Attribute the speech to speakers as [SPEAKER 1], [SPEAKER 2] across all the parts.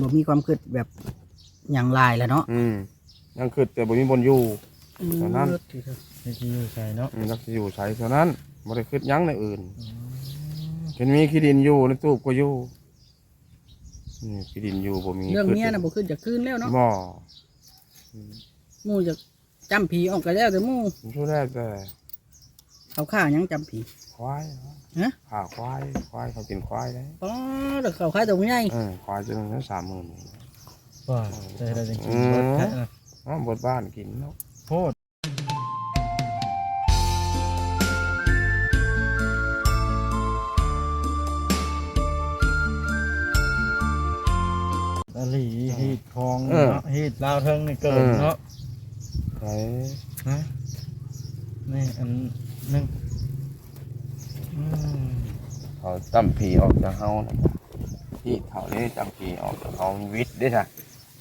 [SPEAKER 1] บ่มีความคิดแบบหยังหลายแล้วเนาะ
[SPEAKER 2] อืมยังคือแต่บ่มีบนอยู่เท่านั้น
[SPEAKER 1] ที่เธอ
[SPEAKER 3] ให้ที่อยู่ใส่เนาะ
[SPEAKER 2] อืมนักสิอยู่ใช้เท่านั้นบ่ได้คิดหยังในอื่นเห็นมีขี้ดินอยู่ในตู้ก็อยู่นี่ขี้ดินอยู่บ่มี
[SPEAKER 1] เรื่อง
[SPEAKER 2] คิด
[SPEAKER 1] เมียน่ะบ่ขึ้นจะคืนแล้วเนาะ
[SPEAKER 2] บ่
[SPEAKER 1] หมู่จะจำผีออกก็แล้วแต่หมู่
[SPEAKER 2] ผมช่วยแรกแต่
[SPEAKER 1] เขาฆ่าหยังจำผี
[SPEAKER 2] ควาย
[SPEAKER 1] ฮะ
[SPEAKER 2] ขาควาย ควายเขากินควายได้
[SPEAKER 1] อ๋อเด็กเขาฆ่าตัวใหญ่
[SPEAKER 2] เออควายจะนึงนั้นสามหมื่น
[SPEAKER 3] ว่าจะได้จังกิน
[SPEAKER 2] อืม
[SPEAKER 3] รถแท้นะ
[SPEAKER 2] อ๋อบดบ้านกินเนาะ
[SPEAKER 3] โพดอลีฮีดคลองเนาะฮีดลาวเทิงนี่เกินเนาะ
[SPEAKER 2] ไป
[SPEAKER 3] ฮะนี่อันหนึงอืม
[SPEAKER 2] เขาตั้มผีออกจากเฮานะพี่เขาได้ตั้มผีออกจากเฮาวิทย์ได้ค่ะ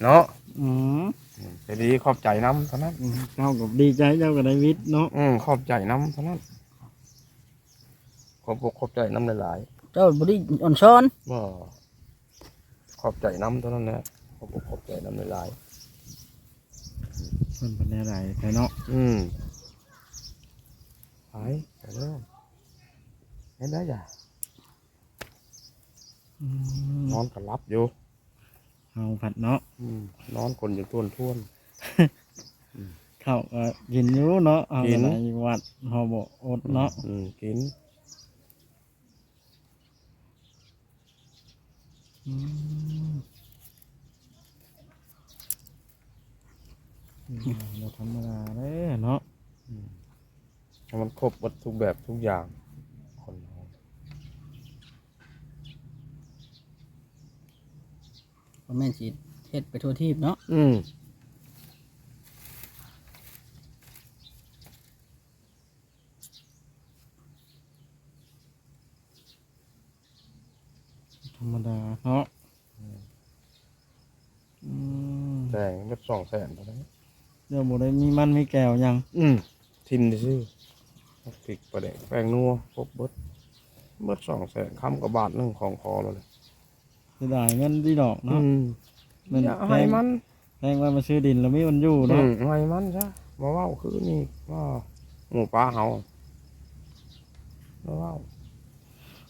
[SPEAKER 2] เนาะ
[SPEAKER 1] อืม
[SPEAKER 2] อืมจะดีขอบใจน้ำเท่านั้น
[SPEAKER 3] เจ้ากับดีใจเจ้ากับได้วิทย์เนาะ
[SPEAKER 2] อืมขอบใจน้ำเท่านั้นขอบอกขอบใจน้ำหลาย
[SPEAKER 1] เจ้าบ่ได้อ่อนซ้อน
[SPEAKER 2] ๆบ่ขอบใจน้ำเท่านั้นแหละขอบอกขอบใจน้ำหลาย
[SPEAKER 3] เพิ่นเป็นอะไรไปเนาะ
[SPEAKER 2] ๆอืมไปไปเร็ว เห็นได้จ้ะ
[SPEAKER 3] อืม
[SPEAKER 2] นอนก็รับอยู่
[SPEAKER 3] เอาผัดเนาะ
[SPEAKER 2] อืมนอนคนอยู่ท้วนท้วน
[SPEAKER 3] เข้าวก็กินอยู่เนาะเอา
[SPEAKER 2] กิน
[SPEAKER 3] อะไรวัดเฮาบ่อด
[SPEAKER 2] ๆ
[SPEAKER 3] เนาะ
[SPEAKER 2] อืมกิน
[SPEAKER 3] อืมอืมบ่ธรรมดาเด้เนาะ
[SPEAKER 2] ให้มันครบหมดทุกแบบทุกอย่าง คนเรา
[SPEAKER 1] บ่แม่นสิเฮ็ดไปทั่วทีปเนาะ
[SPEAKER 2] อืม
[SPEAKER 3] ธรรมดาเนาะอืม
[SPEAKER 2] แต่งเม็ดสองแสนเท่านั้น
[SPEAKER 3] เดี๋ยวบ่ได้มีมันมีแก้วหยัง
[SPEAKER 2] อืมทิมดิซิพริกประเดกแป้งนัวครบเบิดเบิดสองแสนคำกับบาทหนึงของคอเราเลย
[SPEAKER 3] สิได้เงินดีดอก
[SPEAKER 2] อื
[SPEAKER 3] เนาะ
[SPEAKER 2] ม
[SPEAKER 3] มัน
[SPEAKER 2] อย่า
[SPEAKER 3] แพ
[SPEAKER 2] ให้
[SPEAKER 3] ง
[SPEAKER 2] มัน
[SPEAKER 3] แพงว่ามาซื้อดินแล้วมีมันอยู่
[SPEAKER 2] อื
[SPEAKER 3] เนาะ
[SPEAKER 2] มให้มันซะมาเว้าคือนี่ว่าหมูปลาเฮามาเว้า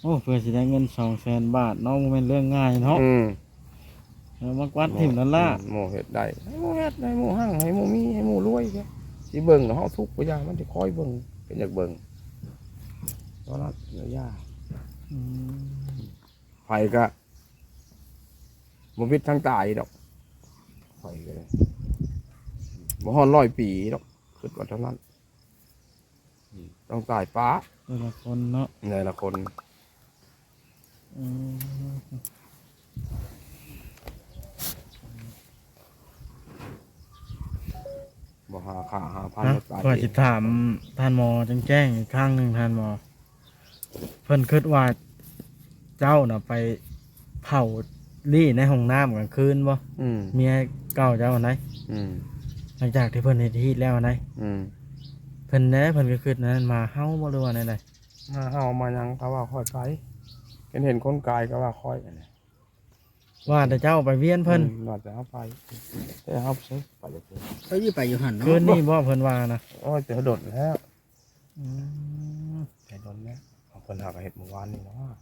[SPEAKER 3] โอ้เพื่อสิได้เงิน200,000บาทเนาะบ่แม่นเรื่องง่ายเนาะ
[SPEAKER 2] อืม
[SPEAKER 3] แล้วมากวัดถิ่มนั่นล่ะ
[SPEAKER 2] หมูเห็ดได้ให้หมูเห็ดให้หมูหั่งให้หมูมีให้หมูรวยแค่สิเบิ่งเฮาทุกข์ไปอย่างมันจะคอยเบิ่งเป็นอยากเบิ่งเพราะนั้นเนื้อยาก
[SPEAKER 3] อืม
[SPEAKER 2] ไฟก็ บ่พิษทั้งตายดอกไฟก็เลยบ่ฮอนร้อยปีดอกคิดว่าเท่านั้นอืมต้องตายป้า
[SPEAKER 3] แต่ละคนเนาะ
[SPEAKER 2] ในละคน
[SPEAKER 3] อืม
[SPEAKER 2] บ่หาค่าหาพัน
[SPEAKER 3] ฮะ
[SPEAKER 2] แล้วตาย
[SPEAKER 3] ก็
[SPEAKER 2] เอ
[SPEAKER 3] จะ
[SPEAKER 2] ง
[SPEAKER 3] ถามท่านหมอจังแจ้งอีกครั้งหนึ่งท่านหมอ เพิ่นคิดว่าเจ้าน่ะไปเผา ลี่ในห้องน้ำกลางคืนบ่
[SPEAKER 2] อืม
[SPEAKER 3] เมียเก่าเจ้าไหน
[SPEAKER 2] อืม
[SPEAKER 3] หลังจากที่เพิ่นเฮ็ดฮีดแล้วไหน
[SPEAKER 2] อืม
[SPEAKER 3] เพิ่นแหน่เพิ่นก็คิดนั้นมาเฮาบ่หรือว่าไหน
[SPEAKER 2] มาเฮามายังก็ว่าค่อยไปเห็นเห็นคนกายก็ว่าค่อยอันนี้
[SPEAKER 3] ๆว่าแต่เจ้าไปเวียนเพิ่น
[SPEAKER 2] อืมว่าจะเอาไปแต่เอาไปใช้ไปเลยเพิ่น
[SPEAKER 1] เขาอยู่ไปอยู่หั่นเนาะ
[SPEAKER 3] คืนนี้บ่เพิ่นว่านะ
[SPEAKER 2] โอ้ยแต่โดดแล้ว
[SPEAKER 3] อืม
[SPEAKER 2] แต่โดนแล้วเอาคนหากบเห็ดเมื่อวานนี่เนาะ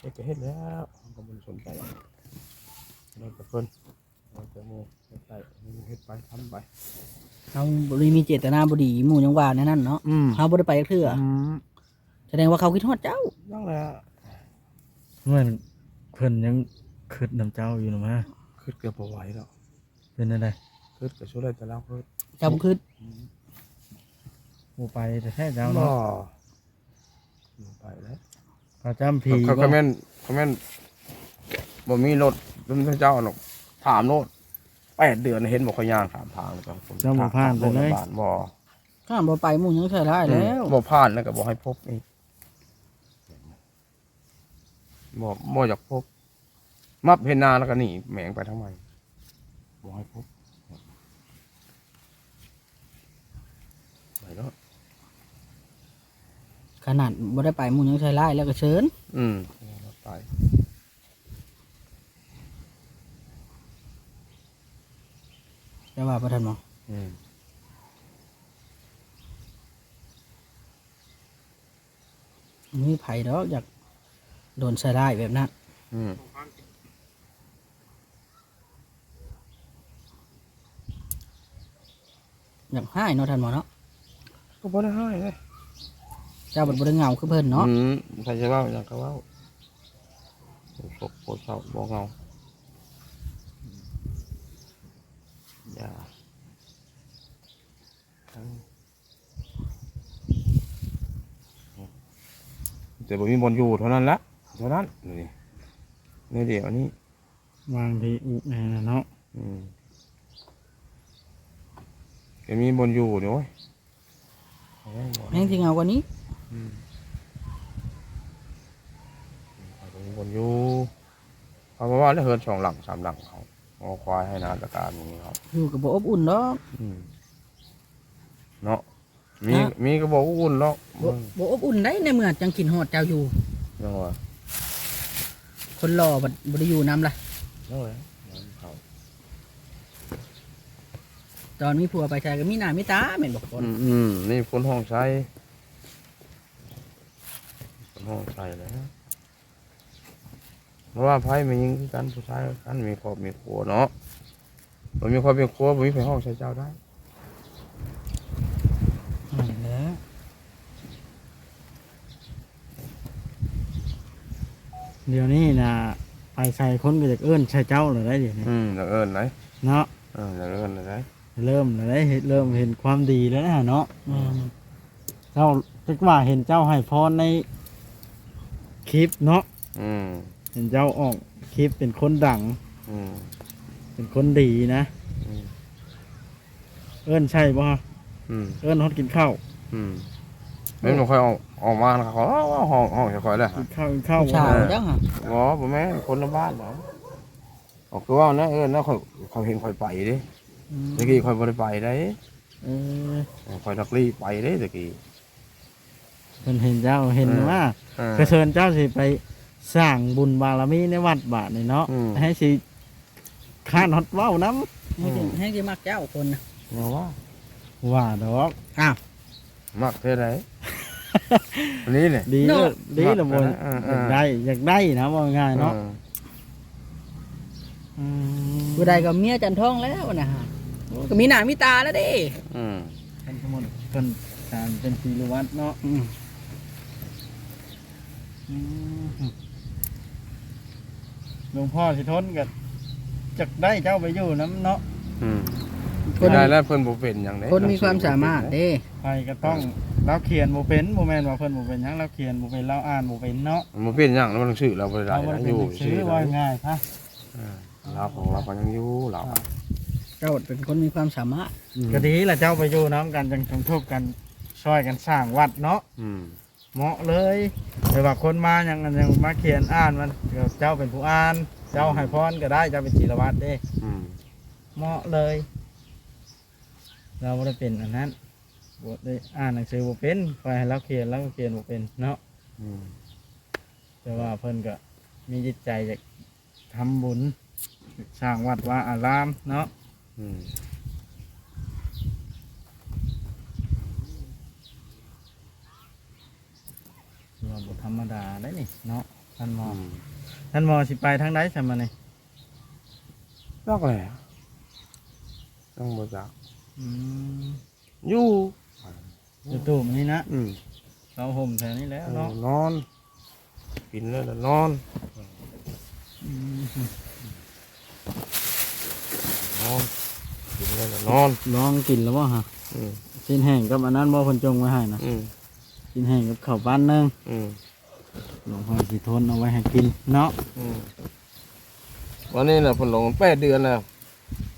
[SPEAKER 2] เฮ็ดก็เฮ็ดแล้วเขาก็บ่ได้สนใจ โดนแต่เพิ่นโดนแต่หมู่เฮ็ดได้เฮ็ดไปทำไป
[SPEAKER 1] เขาบ่ได้มีเจตนาบ่ดีหมู่ยังว่าแนนั่นเนาะ
[SPEAKER 2] อืม
[SPEAKER 1] เขาบ่ได้ไปจักเทื่ออ
[SPEAKER 2] อืม
[SPEAKER 1] แสดงว่าเขาคิดฮอดเจ้า
[SPEAKER 2] ยังแหละ
[SPEAKER 3] เหมือนเพิ่นยังคิดนํเจ้าอยู่นะมา
[SPEAKER 2] คิดเกือบบ่ไหวแล้ว
[SPEAKER 3] เป็นจังได
[SPEAKER 2] คิดก็ช่วยได้แต่แล้วคิด
[SPEAKER 1] เจ้าบ่คิด
[SPEAKER 3] บ่ไปแต่แท้เจ้า
[SPEAKER 2] บ่
[SPEAKER 3] เนาะ
[SPEAKER 2] บ่ไปแล้ว
[SPEAKER 3] เขาจำผี
[SPEAKER 2] เขา
[SPEAKER 3] บ่
[SPEAKER 2] ก็แม่นเขาแม่นบ่มีรถ รุ่นเจ้าหรอกถามโลดแปดเดือนเห็นบอกเขาย่างถามทางเลยครับผม
[SPEAKER 3] เจ้าบ่ผ่านไปเลย
[SPEAKER 2] ถมโรงพาบาลบ่
[SPEAKER 1] ข้ามบ่ไปหมู่ยังใช่ได้แล้ว
[SPEAKER 2] บ่ผ่านแล้วก็บ่ให้พบอีกบ่บ่อยากพบ มับเห็นหนาแล้วก็หนีแหมงไปทำไมบ่ให้พบไปแล้ว
[SPEAKER 1] ขนาดบ่ได้ไปหมู่ยังใช่ได้แล้วก็เชิญ
[SPEAKER 2] อืมไป
[SPEAKER 1] จะว่าบ่ทันหมอ
[SPEAKER 2] อืม
[SPEAKER 1] มีไผดอกอยากโดนใส่ได้แบบนั้น
[SPEAKER 2] อืม
[SPEAKER 1] อยากให้เนาะท่านหมอเนาะ
[SPEAKER 2] ก็บ่ได้ให้เลย
[SPEAKER 1] เจ้าบัดบ่ได้เหงาคือเพิ่นเนาะ
[SPEAKER 2] อืมใครจะเว้าอย่างก็เว้าโศกโศกเศร้าบ่เงาอย่า แต่บ่มีบนอยู่เท่านั้นละเท่านั้นนี่นี่เดี๋ยวนี้
[SPEAKER 3] วางที่อุแน่นะเนาะ
[SPEAKER 2] อืมแกมีบนอยู่เดี๋ยวเว้ยเอาไว้ก่อน
[SPEAKER 1] แม่งที่เหงากว่านี้
[SPEAKER 2] อืมเอามีบนอยู่เขาบอกว่าแล้วเฮินสองหลังสามหลังเขาเอาควายให้นาตะการอย่างนี้ครับ
[SPEAKER 1] อยู่กับบ่อบอุ่นดอก
[SPEAKER 2] อืมเนาะ มี
[SPEAKER 1] ฮะ
[SPEAKER 2] มีก็บอกว่าอุ่นเนาะ
[SPEAKER 1] บ่บ่อบอุ่นได้ในเมื่อจังกินฮอดเจ้าอยู่
[SPEAKER 2] ยังวะ
[SPEAKER 1] คนรอบัดบ่ได้อยู่นํล่ะ
[SPEAKER 2] ยังไงเขา
[SPEAKER 1] ตอนมีผัวไปชายก็มีหน้ามีตาแม่นบ่คน
[SPEAKER 2] อืมอืมนี่คนห้องใช้คนห้องใช้แล้วเพราะว่าไพ่มียิงคือกันผู้ชายคือกันมีครอบมีครัวเนาะผมมีครอบมีครัวผมมีไฟห้องใช้เจ้าได้
[SPEAKER 1] นั่นแหละ
[SPEAKER 3] เดี๋ยวนี้นะไปใส่คนก็จะเอื้อนใส่เจ้าเลยได้เดี๋ยวนี้
[SPEAKER 2] อืมแล้วเอิญไหน
[SPEAKER 3] เนาะ
[SPEAKER 2] เออแล้วเอิญไหน
[SPEAKER 3] เริ่มเลยได้เห็นเริ่มเห็นความดีแล้วนะเนาะ
[SPEAKER 1] แม่น
[SPEAKER 3] เจ้าจักว่าเห็นเจ้าให้พรในคลิปเนาะ
[SPEAKER 2] อืม
[SPEAKER 3] เห็นเจ้าออกคลิปเป็นคนดัง
[SPEAKER 2] อืม
[SPEAKER 3] เป็นคนดีนะ
[SPEAKER 2] อืม
[SPEAKER 3] เอื้อนใช่ป่ะ
[SPEAKER 2] อืม
[SPEAKER 3] เอื้อนฮดกินข้าว
[SPEAKER 2] อืมไม่มาค่อยออกออกมานะครับเขาห้องห้องจะคอยเลย
[SPEAKER 3] กินข้าวกินข้าว
[SPEAKER 1] ผู้ชาย
[SPEAKER 3] บ่
[SPEAKER 1] จังหะ
[SPEAKER 2] อ๋อผมแม่นคนละบ้านเหรอออกคือว่านะเออนะคอยคอยเห็นคอยไปดิ
[SPEAKER 1] อืม
[SPEAKER 2] ตะกี้คอยบริไปได้
[SPEAKER 3] เออ
[SPEAKER 2] คอยนักรีไปได้ตะกี้
[SPEAKER 3] เพิ่นเห็นเจ้าเห็น
[SPEAKER 2] เออ
[SPEAKER 3] ว่า
[SPEAKER 2] เออก
[SPEAKER 3] ระเชิญเจ้าสิไปสร้างบุญบารมีในวัดบาทนี่เนาะ
[SPEAKER 2] อืม
[SPEAKER 3] ให้สิข้านฮอดเว้าน้
[SPEAKER 1] ให้สิให้สิมักเจ้าคนนะ
[SPEAKER 2] มาว่าำ
[SPEAKER 3] ว่าดอก
[SPEAKER 1] อ้าว
[SPEAKER 2] มักเท่าไหร อันนี้เนี่ย
[SPEAKER 3] ดี
[SPEAKER 1] เนาะ
[SPEAKER 3] เด้อดีละบน
[SPEAKER 2] เออเอ
[SPEAKER 3] อ
[SPEAKER 2] อ
[SPEAKER 3] ยากได้อยากได้นะว่าง่ายเนาะ
[SPEAKER 2] ออ
[SPEAKER 3] อืม
[SPEAKER 1] ผู้ใดก็เมียจันทองแล้วนะฮะก็มีหน้ามีตาแล้วเด้
[SPEAKER 2] อืม
[SPEAKER 3] เป็นสมุนเป็นการเป็นปีรวัดเนาะ
[SPEAKER 1] อืม
[SPEAKER 3] อืมหลวงพ่อสิทนกับจักได้เจ้าไปอยู่น้ำเนาะ
[SPEAKER 2] อืม
[SPEAKER 1] คน
[SPEAKER 2] ได้แล้วเพิ่นบ่เป็นอย่างได
[SPEAKER 1] คนมีความสามารถเด้
[SPEAKER 3] ไปก็ต้อง เราเขียนบ่เป็นบ่แม่นว่าเพิ่นบ่เป็นหยังเราเขียนบ่เป็นเราอ่านบ่เป็นเนาะ
[SPEAKER 2] มันบ่เป็นอย่างนั้นมันต้องชื่อเราบ่ได้
[SPEAKER 3] เราบ่ได้
[SPEAKER 2] นะ
[SPEAKER 3] เป็
[SPEAKER 2] อนยู่
[SPEAKER 3] หนังสื
[SPEAKER 2] ชื่
[SPEAKER 3] อ
[SPEAKER 2] อ
[SPEAKER 3] ว่า
[SPEAKER 2] เรา
[SPEAKER 3] ง่ายค่ะ
[SPEAKER 2] เออเราของเราก็ยังอยู่เราอะ
[SPEAKER 1] เจ้าเป็นคนมีความสามารถ
[SPEAKER 3] ก็ดีแหละเจ้าไปอยู่น้ำกันจังสมทบกันช่วยกันสร้างวัดเนาะ
[SPEAKER 2] อืม
[SPEAKER 3] เหมาะเลยแต่ว่าคนมายังยังมาเขียนอ่านมันก็เจ้าเป็นผู้อ่าน เจ้าให้พรก็ได้เจ้าเป็นจิรวัตรเด้
[SPEAKER 2] อืม
[SPEAKER 3] เหมาะเลย เราไม่ได้เป็นอันนั้น บทได้อ่านหนังสือบ่เป็นคอยให้เราเขียนเราก็เขียนบ่เป็นเนาะ
[SPEAKER 2] อืม
[SPEAKER 3] แต่ว่าเพิ่นก็มีจิตใจอยากทำบุญสร้างวัดว่าอารามเนาะ
[SPEAKER 2] อืม
[SPEAKER 3] เราบ่ธรรมดาได้นี่เนาะท่านหมอ
[SPEAKER 2] อืม
[SPEAKER 3] ท่านหมอสิไปทางใดใช่ไหมนี่
[SPEAKER 2] นอกแหละต้องบ่จัก
[SPEAKER 3] อืม
[SPEAKER 2] อยู่
[SPEAKER 3] อยู่ตู้มันนี่นะ
[SPEAKER 2] อืม
[SPEAKER 3] เราห่มแถวนี้แล้วเนาะ
[SPEAKER 2] นอน กินแล้วแล้วนอน
[SPEAKER 3] อืม
[SPEAKER 2] นอนกินแล้วแล้วนอน
[SPEAKER 3] ลองกินแล้วบ่ฮะ
[SPEAKER 2] อืม
[SPEAKER 3] ชิ้นแห้งกับอันนั้นบ่เพิ่นจงไว้ให้นะ
[SPEAKER 2] อืม
[SPEAKER 3] ชิ้นแห้งกับข้าวปั้นหนึง
[SPEAKER 2] อืม
[SPEAKER 3] หลวงพ่อสิทนเอาไว้ให้กินเนาะ
[SPEAKER 2] อืมวันนี้น่ะเพิ่นลงแปดเดือนแล้ว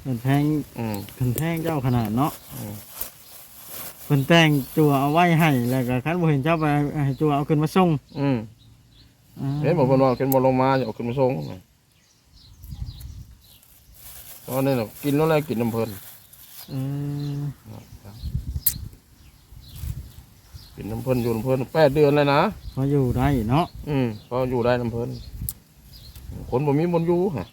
[SPEAKER 3] เพิ่นแพง
[SPEAKER 2] อืม
[SPEAKER 3] เพิ่นแพงเจ้าขนาดเนาะ
[SPEAKER 2] อืม
[SPEAKER 3] เพิ่นแต่งตัวเอาไว้ให้แล้วก็คันบ่เห็นเจ้าไปให้ตัวเอาขึ้นมาส่ง
[SPEAKER 2] อืม
[SPEAKER 3] อ่า
[SPEAKER 2] เห็นบอกเพิ่นว่าเพิ่นบ่ลงมาจะเอาขึ้นมาส่งตอนนี้น่ะกินแล้วแหละกินน้ำเพิ่น
[SPEAKER 3] เออ
[SPEAKER 2] กินน้ำเพิ่นอยู่น้ำเพิ่นแปดเดือนเลยนะ
[SPEAKER 3] พออยู่ได้เนาะ
[SPEAKER 2] อืมพออยู่ได้น้ำเพิ่นคนบ่มีบนอยู่ฮะ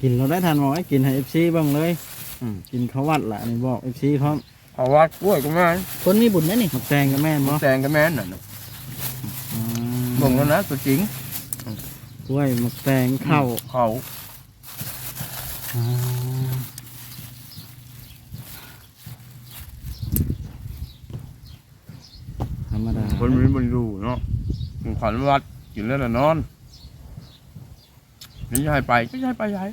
[SPEAKER 3] กินเราได้ทานหมอให้กินให้ FC เบ้างเลย
[SPEAKER 2] อืม
[SPEAKER 3] กินข้าววัดล่ะนี่บอก FC พร้อม
[SPEAKER 2] เอาว่ากล้วยก็แม่น
[SPEAKER 1] คนมีบุญนะนี่
[SPEAKER 3] มักแตงกับแม่นบ่
[SPEAKER 2] แตงก็แม่นน่ะ
[SPEAKER 3] อืม
[SPEAKER 2] บ่งแล้วนะตัวจริง
[SPEAKER 3] กล้วยมักแตงข้าว
[SPEAKER 2] เขา
[SPEAKER 3] อ่าธรรมดา
[SPEAKER 2] คนมีมันอยู่เนาะถึงขวัญวัดกินแล้วน่ะนอนนี่จะให้ไปก็จะให้ไปยาย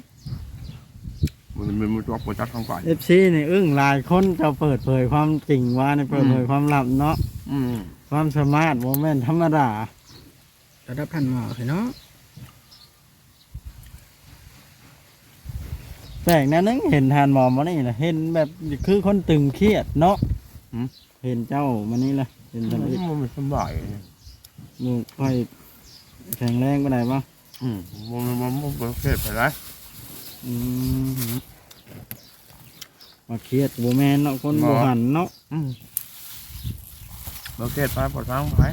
[SPEAKER 2] มันมันมันตัวโปรจักทางไป
[SPEAKER 3] เอฟซีนี่อึ้งหลายคนจะเปิดเผยความจริงว่าในเปิดเผยความลับเนาะ
[SPEAKER 2] อืม
[SPEAKER 3] ความสามารถโมเมนธรรมดา
[SPEAKER 1] ระดับท่านหมอเนาะ
[SPEAKER 3] แปลกนะนึงเห็นทานหมอมานี่นะเห็นแบบคือคนตึงเครียดเนาะเห็นเจ้ามานี่ละเห็น
[SPEAKER 2] มั
[SPEAKER 3] ทำอีก
[SPEAKER 2] นไม่สบาย
[SPEAKER 3] มือค่อยแข็งแรงไปไหนบ้าง
[SPEAKER 2] อืมมันมันมันประเภทไปแล้ว
[SPEAKER 3] อื มมาเครียดโมแมนเนาะคน
[SPEAKER 2] หม
[SPEAKER 3] โม
[SPEAKER 2] อ
[SPEAKER 3] หันเนาะ
[SPEAKER 2] อืมประเภทไปปลดฟังไป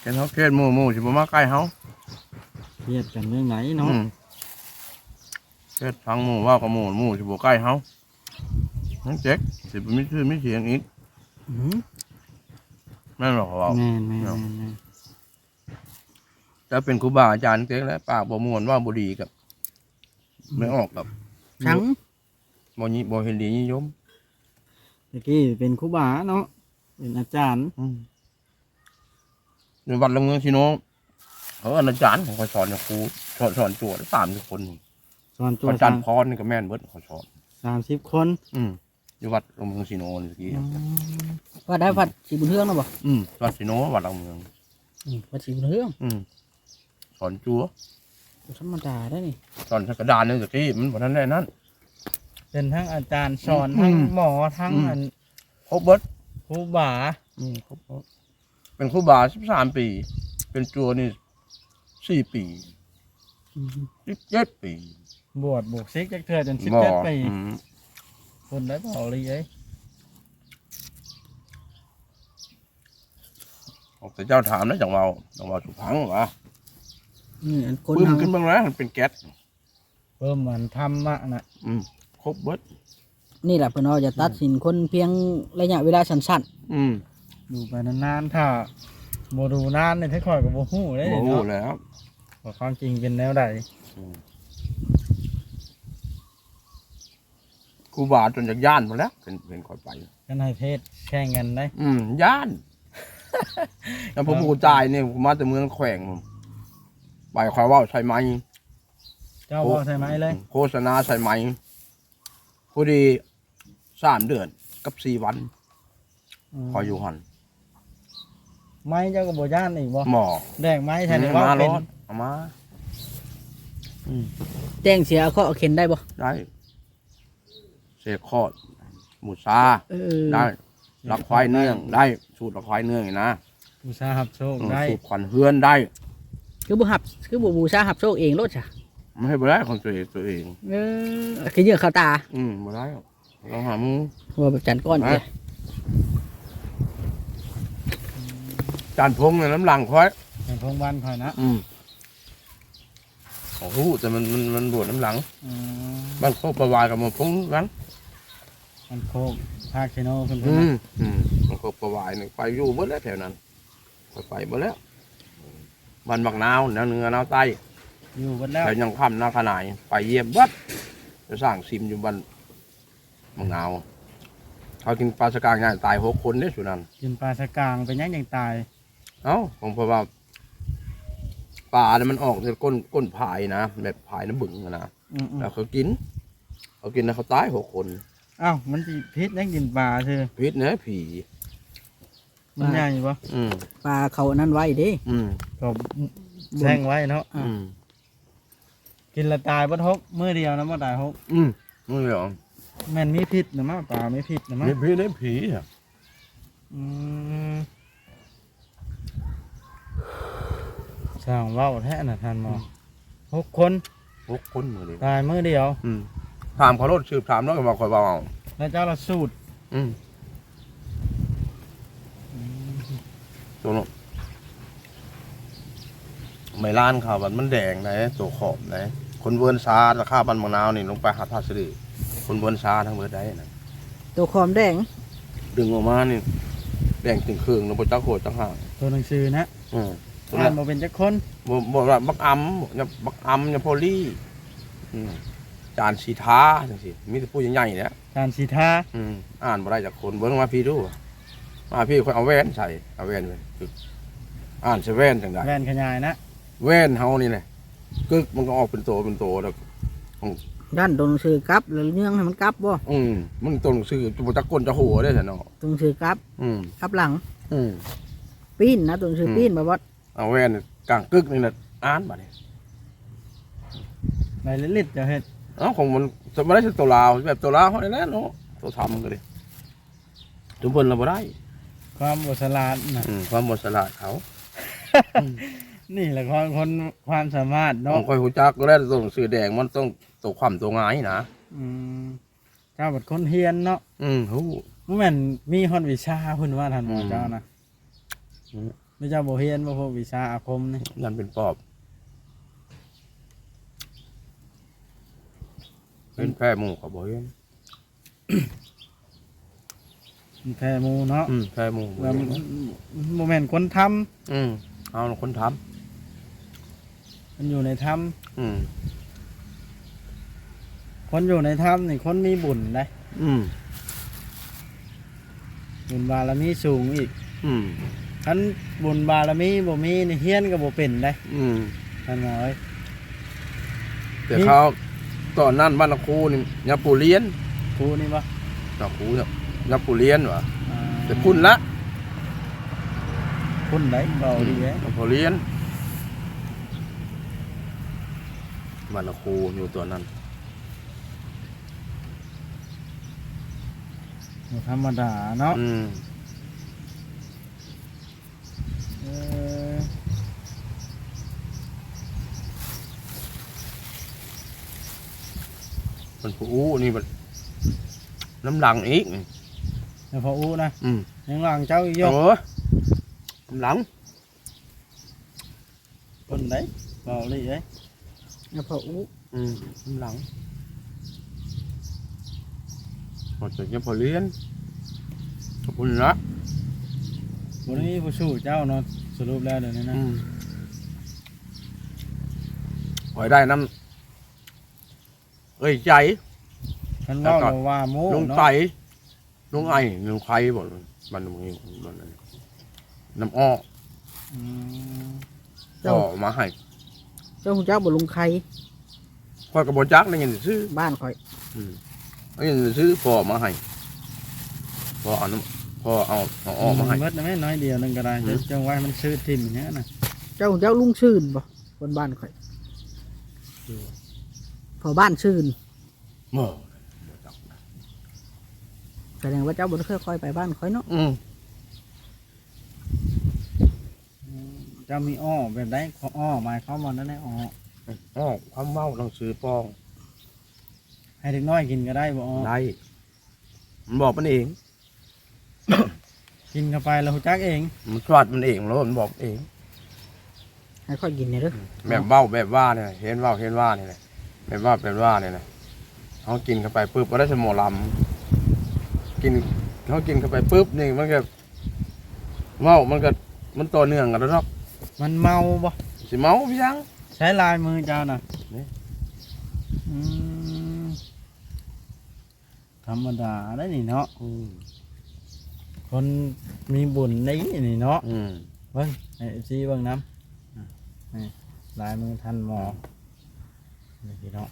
[SPEAKER 2] แกนเขาเครียดหมู่หมู่สิบ่มาใกล้เขา
[SPEAKER 3] เครียดกันเรื่องไหนเนาะ
[SPEAKER 2] อืมเครียดฟังหมู่ว่ากับหมู่หมู่สิบ่ใกล้เขานั่นเจ๊กสิบ่มีชื่อมีเสียงอีก
[SPEAKER 1] อืม
[SPEAKER 2] แม่นหรอกเขาบอก
[SPEAKER 3] แม่นแม่น
[SPEAKER 2] เนาะ
[SPEAKER 3] แม่นแม่น
[SPEAKER 2] จะเป็นครูบาอาจารย์เจ๊กแล้วปากบ่ม่วนว่าบ่ดีกับ ไม่ออกกับ
[SPEAKER 1] ทั้ง
[SPEAKER 2] บ่ยิบ่เห็นดีนิยม
[SPEAKER 3] ตะกี้เป็นครูบาเนาะเป็นอาจารย์
[SPEAKER 2] อืมในวัดละเมืองชิโนเขาอาจารย์ของเขาสอนอย่างครูสอนสอนจวดสามสิบคน
[SPEAKER 3] สอนตัว
[SPEAKER 2] อาจารย์พรนี่ก็แม่นเบิดเขาสอน
[SPEAKER 3] สามสิบคน
[SPEAKER 2] อืมอยู่วัดละเมืองชิโนนี่เมื่อกี้
[SPEAKER 1] ว่าได้วัดสีบุญเฮืองนะบ่
[SPEAKER 2] อืมวัดชิโนวัดละเมือง
[SPEAKER 1] อืมวัดสีบุญเฮือง
[SPEAKER 2] อืม สอนจัว
[SPEAKER 1] ธรรมดาได้นี่
[SPEAKER 2] สอนชักกระดานนี่เมื่อกี้มันบ่ทันได้นั่น
[SPEAKER 3] เป็นทั้งอาจารย์สอน
[SPEAKER 2] อืม
[SPEAKER 3] ทั้งหมอทั้ง
[SPEAKER 2] อืม
[SPEAKER 3] อัน
[SPEAKER 2] ครบเบิด
[SPEAKER 3] ครูบา
[SPEAKER 2] อืมครบเบิดเป็นครูบาสิบสามปี เป็นจัวนี่สี่ปีสิบเจ็ดปี
[SPEAKER 3] บวชบวกซิกจักเทื่อจนสิบ
[SPEAKER 2] บ่
[SPEAKER 3] เจ็ดปี
[SPEAKER 2] อืม
[SPEAKER 3] คนได้เปล่าเลยเอ้ย
[SPEAKER 2] แต่เจ้าถามนะจังเมาจังเมาสุพังวะ
[SPEAKER 1] นี่อันคน
[SPEAKER 2] ปึ้ม
[SPEAKER 1] เฮา
[SPEAKER 2] ขึ้นบ้างแล้วมันเป็นแก๊ส
[SPEAKER 3] เพิ่มมันทำมะนะ
[SPEAKER 2] อืมครบเบิด
[SPEAKER 1] นี่แหละเพิ่นว่าจะตัดสินคนเพียงระยะเวลาสั้น
[SPEAKER 2] อืม
[SPEAKER 3] ดูไปนานๆถ้าโมดูนานเนี่ยให้คอยกับโบหูได้
[SPEAKER 2] โอ้
[SPEAKER 3] เนาะ
[SPEAKER 2] แล้ว
[SPEAKER 3] ว่าความจริงเป็นแนวใด
[SPEAKER 2] ครูบาจนจากย่านมาแล้วเป็นเป็นคอยไป
[SPEAKER 3] กันให้เพศแข่งกันได้
[SPEAKER 2] อืมย่าน แล้วผมกูจ่ายเนี่ยผมมาแต่เมืองแขวงผม ไปคอยเว่าใส่ไหม
[SPEAKER 3] เจ้าบอกใช่ไหมเลย
[SPEAKER 2] โฆษณาใส่ไหมพอดีสามเดือนกับสี่วันคอยอยู่หัน
[SPEAKER 3] ไม้เจ้ากับโบย่านอีกบ่
[SPEAKER 2] หมอ
[SPEAKER 3] แดงไม้แทน
[SPEAKER 2] มา
[SPEAKER 3] ว่า
[SPEAKER 2] ร้
[SPEAKER 3] เป็น
[SPEAKER 2] อนเอามา
[SPEAKER 1] ๆแจ้งเสียเอาข้อเอาเข็นได้บ่
[SPEAKER 2] ได้เสกคอดหมูซา
[SPEAKER 1] เออ
[SPEAKER 2] ได้ลักควายเนื่องได้ สูตรลักควายเนื่องนี่นะ
[SPEAKER 3] อุตสาหับโชค
[SPEAKER 2] อืม
[SPEAKER 3] ได้
[SPEAKER 2] สูตรขวัญเฮือนได้
[SPEAKER 1] คือบ่หับคือบ่บูชาหับโชคเองโลดจ้ะ
[SPEAKER 2] ไม่ให้บ่ได้ของตัวเองตัวเอง
[SPEAKER 1] เออคือเยอะเข้าตา
[SPEAKER 2] อืมบ่ได้หรอกลองหาหมู
[SPEAKER 1] ว่าแบบจันก้อนเอ้ย
[SPEAKER 2] จานพงเนี่ยน้ำหลังคอย
[SPEAKER 3] เป็นพงวันคอยนะ
[SPEAKER 2] อืมโอ้โหแต่มันมันมันบวชน้ำหลัง
[SPEAKER 3] อืม
[SPEAKER 2] บ้านโคกประวายกับมันพงกัน
[SPEAKER 3] มันโคกภาคเชโนเพิ่น
[SPEAKER 2] อื
[SPEAKER 3] เพิ่น
[SPEAKER 2] มอืมมันโคกประวายนี่ไปอยู่เบิดแล้วแถวนั้นไปไปเบิดแล้ว บ้านบักนาวแนวเหนือแนวใต้
[SPEAKER 3] อยู่เบนแล้ว
[SPEAKER 2] แถวยังค่ำนาขนายไปเยี่ยมเบิดจะสร้างซิมอยู่บ้านบักนาวเขากินปลาสกางง่ายตายหกคนเนี่ยสุนัน
[SPEAKER 3] กินปลาสกางเป็นยังยังตาย
[SPEAKER 2] เอ้าผมเพราะว่าปลาเนี่ยมันออกจากก้นก้นผายนะแบบผายน้ำบึงอะนะ
[SPEAKER 3] อืม
[SPEAKER 2] แล้วเขากิน เขากินแล้วเขาตายหกคน
[SPEAKER 3] ๆอ้าวมันสิพิษยังกินปลาเธอ
[SPEAKER 2] พิษเนื้อผี
[SPEAKER 3] มันใหญ่ปะ
[SPEAKER 2] อืม
[SPEAKER 1] ปลาเขาอันนั้นไว้เด้
[SPEAKER 2] อืม
[SPEAKER 3] ก็แช่งไว้เนาะ
[SPEAKER 1] อ่า
[SPEAKER 2] อืม
[SPEAKER 3] กินและตายบ่ทกมือเดียวนะบ่ตายหก
[SPEAKER 2] อืมนี่เหรอ
[SPEAKER 3] แม่นมีพิษนะมั้งปลาไม่พิษนะมั้ง
[SPEAKER 2] นี่ผีนี่ผีอะ
[SPEAKER 3] อืมสร้างเว้าแท้น่ะท่านหมอหกคน
[SPEAKER 2] หกคนมือเดียว
[SPEAKER 3] ตายมือเดียว
[SPEAKER 2] อืมถามเขารถสืบถามแล้วก็บอกคอยเบาเอา
[SPEAKER 3] แล้วเจ้าละสูตร
[SPEAKER 2] อืม ตัวนู้นไม่ล้านเขาบัดมันแดงไหนตัวขอบไหนคนเวิร์นซาราคาบันมะนาวนี่ลงไปหาท่าสะดือคนเวิร์นซาทั้งเบิดได้นะ
[SPEAKER 1] ตัวคอมแดง
[SPEAKER 2] ดึงออกมานี่แดงถึงเครื่องแล้วบ่จักโหดจักห่าง
[SPEAKER 3] ตัวหนังสือนะ
[SPEAKER 2] อืมตัว
[SPEAKER 3] อ่า
[SPEAKER 2] นั้นน
[SPEAKER 3] บ่เป็นจักคน
[SPEAKER 2] บ่บ่ว่าบักอำบ่เนี่ยบักอำเนี่ยโพลี่อืมจานสีท้าจังซี่มีแต่ผู้ใหญ่ๆเนี่ย
[SPEAKER 3] การสีทา
[SPEAKER 2] อืมอ่านบ่ได้จากคนเบิ่งมาพี่ดู มาพี่คนเอาแว่นใส่เอาแว่นไว้กึกอ่านใส่แว่นจังได
[SPEAKER 3] แว่นขยายนะ
[SPEAKER 2] แว่นเฮานี่แหละกึกมันก็ออกเป็นโตเป็นโตแล้ว
[SPEAKER 1] ด้านตัวหนังสือกลับแล้วเนื่องให้มันกลับบ่
[SPEAKER 2] อืมมันตรงซื้อจะบ่จักก้นจะหัวได้ซั่นเนาะ
[SPEAKER 1] ตัวหนังสือกลับ
[SPEAKER 2] อืม
[SPEAKER 1] กลับหลัง
[SPEAKER 2] อืม
[SPEAKER 1] ปีนนะตัวหนังสืออ
[SPEAKER 2] ม
[SPEAKER 1] ปีนบ่บอส
[SPEAKER 2] เอาแว่นกลางกึกนี่น่ะอ่านบัดนี้
[SPEAKER 3] ในลิตรจะเฮ็ด
[SPEAKER 2] เอ้าของมันจะบ่ได้สิตัวลาวแบบตัวลาวเฮานี่แหละเนาะตัวทำก็ดิทุกเพิ่นเราบ่ได้
[SPEAKER 3] ความบฉลาดนะ
[SPEAKER 2] อืมความบ่ฉลาดเขา
[SPEAKER 3] นี่แหละความคนความสามารถ
[SPEAKER 2] ต้อ
[SPEAKER 3] เนาะ
[SPEAKER 2] งค่อยฮู้จักก็ได้ตัวหนังสือแดงมันต้องตัวความตัวงายนะ
[SPEAKER 3] อืมเจ้าบัดคนเฮียนเนาะ
[SPEAKER 2] อืมฮู้
[SPEAKER 3] บ่แม่นมีฮอดวิชาเพิ่นว่าท่านหมอ
[SPEAKER 2] อืม
[SPEAKER 3] เจ้านะ
[SPEAKER 2] อืม
[SPEAKER 3] ไม่เจ้าบ่เฮียนบ่พวกวิชาอาคมนี่
[SPEAKER 2] นั่นเป็นปอบ เป็นแพร่หมู่เขาบ่เห็น
[SPEAKER 3] มัน แพ้หมู่เนาะ
[SPEAKER 2] อืมแพร่หมู่บ่
[SPEAKER 3] แล้ว
[SPEAKER 2] เห็
[SPEAKER 3] มัน
[SPEAKER 2] น
[SPEAKER 3] บ่แม่นคนทำ
[SPEAKER 2] อืมเอาล่ะคนทำ
[SPEAKER 3] มันอยู่ในถ้ำ
[SPEAKER 2] อืม
[SPEAKER 3] คนอยู่ในถ้ำนี่คนมีบุญได้
[SPEAKER 2] อืม
[SPEAKER 3] บุญบารมีสูงอีก
[SPEAKER 2] อืม
[SPEAKER 3] คันบุญบารมีบ่มีนี่เฮียนก็บ่เป็นได้
[SPEAKER 2] อืม
[SPEAKER 3] ท่านหมอเอ้ย
[SPEAKER 2] แต่เขาตอนนั้นบ้านละครูนี่ยาปูเลียน
[SPEAKER 3] ครูนี่บ่
[SPEAKER 2] ยาครูเนี่ย ยาปูเลียนวะ
[SPEAKER 3] อ่า
[SPEAKER 2] แต่พุ่นละ
[SPEAKER 3] พุ่นได้เบาดีเด้
[SPEAKER 2] ยาปูเลียนบ้านละครูอยู่ตัวนั้น
[SPEAKER 3] บ่ธรรมดาเนาะ
[SPEAKER 2] อืม
[SPEAKER 3] เออ
[SPEAKER 2] มันผู้อู้นี่มันน้ำหลังอีก
[SPEAKER 3] แล้วพออู้นะ
[SPEAKER 2] อืม
[SPEAKER 3] ยังหลังเจ้าอีกอ
[SPEAKER 2] โอ้
[SPEAKER 3] ยู่
[SPEAKER 2] น้ำหลัง
[SPEAKER 3] พุ่นได้เบาดีเด้
[SPEAKER 1] แล้วพออู้
[SPEAKER 2] อืมน้ำหลังพอจะยาปูเลียนขอบคุณละ
[SPEAKER 3] บ่ได้มีผู้สู้เจ้าเนาะสรุปแล้วเดี๋ยวนี้นะ
[SPEAKER 2] อืมหอยได้น้ำเอ้ยใจ
[SPEAKER 3] ท่านเว้า
[SPEAKER 2] แล้วก็
[SPEAKER 3] เราว่าโม
[SPEAKER 2] ลุง
[SPEAKER 3] เนาะ
[SPEAKER 2] ไ ก่ลุงไอ้ลุงไข่บอกมันมึงนี่มันนั่นน้ำอ้อ
[SPEAKER 3] อืม
[SPEAKER 2] ก็มาให้
[SPEAKER 1] เจ้าคุณเจ้าบ่ลงใคร
[SPEAKER 2] พ่อกระบอกจักได้ยินซื้อ
[SPEAKER 1] บ้านข่อย
[SPEAKER 2] ได้ยินซื้อพ่อมาให้พ่อเอาน้ำพ่อเอาเอาอ้อมาให้
[SPEAKER 3] เบิดนะแม่น้อยเดียวนึงก็ได้
[SPEAKER 2] อืม
[SPEAKER 3] จังไว้มันซื้อทิ่มอย่างเงี้ยนะ
[SPEAKER 1] เจ้าคุณเจ้าลุงชื่นบ่บนบ้านข่อยพอบ้านชื่น
[SPEAKER 2] เมื่อ
[SPEAKER 1] แสดงว่าเจ้าบ่ได้เคยคอยไปบ้านข่อยเนาะ
[SPEAKER 2] อืม
[SPEAKER 3] เจ้ามีอ้อแบบได้ขออ้อหมายเข้ามว่านั่นแหละอ้อ
[SPEAKER 2] อ้อความเมาหนังสือปอง
[SPEAKER 3] ให้เด็กน้อยกินก็ได้บ่อ้อ
[SPEAKER 2] ได้มันบอกมันเอง
[SPEAKER 3] กินเข้าไปแล้วหูจักเอง
[SPEAKER 2] มันสวัสดมันเองแล้วมันบอกเอง
[SPEAKER 1] ให้ข่อยกินเนี่ยเด้อ
[SPEAKER 2] แบบเบ้าแบบว่าเนี่ยเห็นเบ้าเห็นว่าเนี่ยนะแบบว่าแบบว่าเนี่ยนะเขากินเข้าไปปุ๊บมันได้สมอลำ กินเขากินเข้าไปปุ๊บนี่มันก็เมา มันก็มันต่อเนื่องกันแล้วเนาะ
[SPEAKER 3] มันเมาบ่
[SPEAKER 2] สิเมาพี่ยัง
[SPEAKER 3] ใช้ลายมือเจ้าน่ะ
[SPEAKER 2] นี่
[SPEAKER 3] อืมธรรมดาได้นี่เนาะ
[SPEAKER 2] อืม
[SPEAKER 3] คนมีบุญได้นี่เนาะ
[SPEAKER 2] อืม
[SPEAKER 3] เบิ่งไอ้ซีเบิ่งน้ำอะนี่ลายมือท่านหมอนี่พี่เนาะ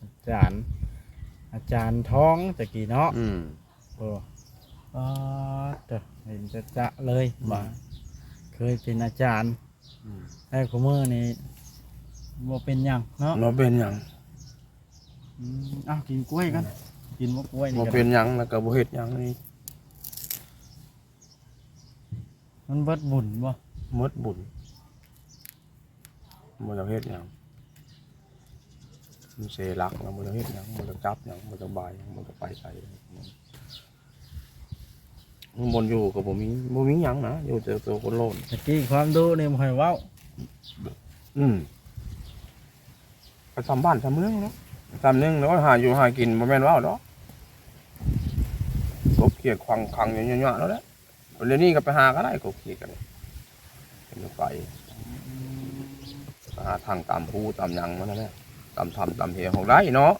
[SPEAKER 3] อาจารย์ อาจารย์ท้องตะกี้เนาะ
[SPEAKER 2] อืม
[SPEAKER 3] โอ้อ๋อเด้อเห็นจะจะเลยบ่าเคยเป็นอาจารย์
[SPEAKER 2] อืม
[SPEAKER 3] ไอ้ขมือนี่บ่เป็นหยังเนาะ
[SPEAKER 2] บ่เป็นหยัง
[SPEAKER 3] อืมอ้าวกินกล้วยกันกินบ่กล้วยนี่
[SPEAKER 2] บ่
[SPEAKER 3] ก็
[SPEAKER 2] เป็นหยังแล้วก็บ่เฮ็ดหยังนี่
[SPEAKER 3] มันเบิดบุญบ่
[SPEAKER 2] หมดบุญบ่จะเฮ็ดหยัง มันเสรักแล้วบ่จะเฮ็ดหยังบ่จะจับหยังบ่จะบายหยังบ่จะไปใส่มันบนอยู่ก็บ่มีบ่มีหยังนะอยู่แต่ตัวคนโลน
[SPEAKER 3] ตะกี้ความดูนี่บ่ให้เว้า
[SPEAKER 2] อืมไปทำบ้านทำเมืองเนาะทำเมืองเนาะหาอยู่หากินบ่แม่นว่าวเนาะกบเขียดควังคังอย่างเงี้ยๆแล้วแหละเดี๋ยวนี้ก็ไปหาก็ได้กบเขียดกันเลยเป็นไปหาทางตามภูตามหยังมันนั่นแหละ ตามทำตามเหตุของได้เนาะ